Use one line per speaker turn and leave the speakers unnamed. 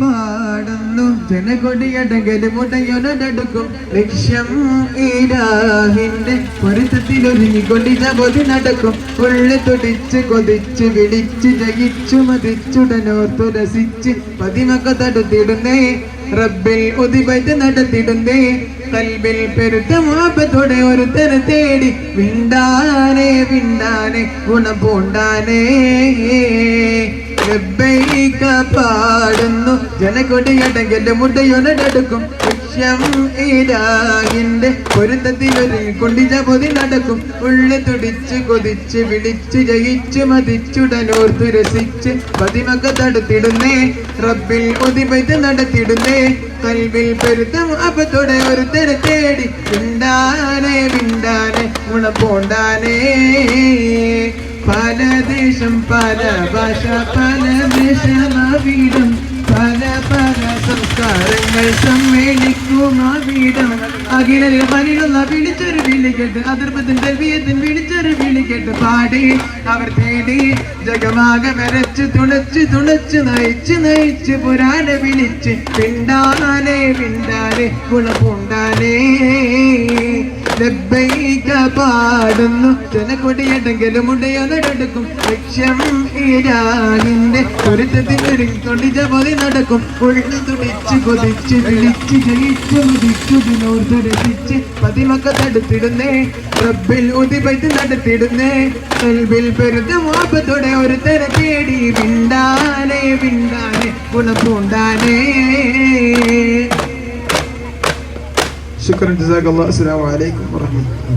പാടുന്നു. ജനകൊടിയടകൽ മുടയൊനടുക്കും ലക്ഷ്യം ഈരാഹിന്റെ പൊരുത്തത്തിലൊരുങ്ങിക്കൊണ്ടിത പൊതി നടക്കും. ഉള്ളു തുടിച്ച് കൊതിച്ച് വിളിച്ച് ജയിച്ചു മതിച്ചുടനോർത്തു രസിച്ച് പതിമക്ക തടുത്തിടുന്നേ. റബ്ബിൽ ഒതിപൈത്ത് നടത്തിടുന്നേ. കൽബിൽ പെരുത്ത മാപത്തോടെ ഒരുത്തനെ തേടി വിണ്ടാനെ വിണ്ടാനെ ഗുണപൂണ്ടാനേ പാടുന്നു ജനകൊടിയടങ്കൽ മുടയൊനടുക്കും ലക്ഷ്യം ഈരാകിന്റെ പൊരുത്തത്തിലൊരു കൊണ്ടിജ പൊതി നടക്കും. ഉള്ളു തുടിച്ച് കൊതിച്ച് വിളിച്ച് ജയിച്ച് മതിച്ചുടനോർത്തു രസിച്ച് പതിമക്ക തടുത്തിടുന്നേ. റബ്ബിൽ ഒതിപൈത്ത് നടത്തിടുന്നേ. കൽവിൽ പെരുത്തം അപ്പത്തോടെ ഒരുത്തരെ തേടി വിണ്ടാനെ വിണ്ടാനെ ഗുണപ്പോണ്ടാനേ പല ദേശം പല ഭാഷ പല ദേശമാവിടം. പല സംസ്കാരങ്ങൾ സമ്മേളിക്കും ആവിടം അഖിലിൽ പനിയുള്ള വിളിച്ചൊരു വിളിക്കെട്ട് അതിർപ്പത്തിൻ തെൽവിയത്തിൻ വിളിച്ചൊരു വിളിക്കെട്ട് പാടി. അവർ തേടി ജഗമാകെ വരച്ച് തുണച്ച് തുണച്ച് നയിച്ച് നയിച്ച് പുരാണ വിളിച്ച് പിണ്ടാനെ പിണ്ടാനെ കുളപ്പുണ്ടാനേ പാടുന്നു ജനക്കൊടിയടെങ്കിലും ഉടയൊനടുക്കും. ലക്ഷ്യം ഈരാകിന്റെ പൊരുത്തത്തിനൊരുക്കൊണ്ടിച്ച പൊതി നടക്കും. ഉള്ളു തുടിച്ച് കൊതിച്ച് വിളിച്ച് ജയിച്ച് മുതിച്ചു ദിനോർത്ത് രസിച്ച് പതിമക്ക തടുത്തിടുന്നേ. റബ്ബിൽ ഉതിപറ്റ് നടത്തിടുന്നേ. കൽബിൽ പെരുത്ത മോപത്തോടെ ഒരു തര തേടി വിണ്ടാനെ വിണ്ടാനെ ഗുണപ്പൂണ്ടാനേ شكرا جزاك الله. السلام عليكم ورحمة الله.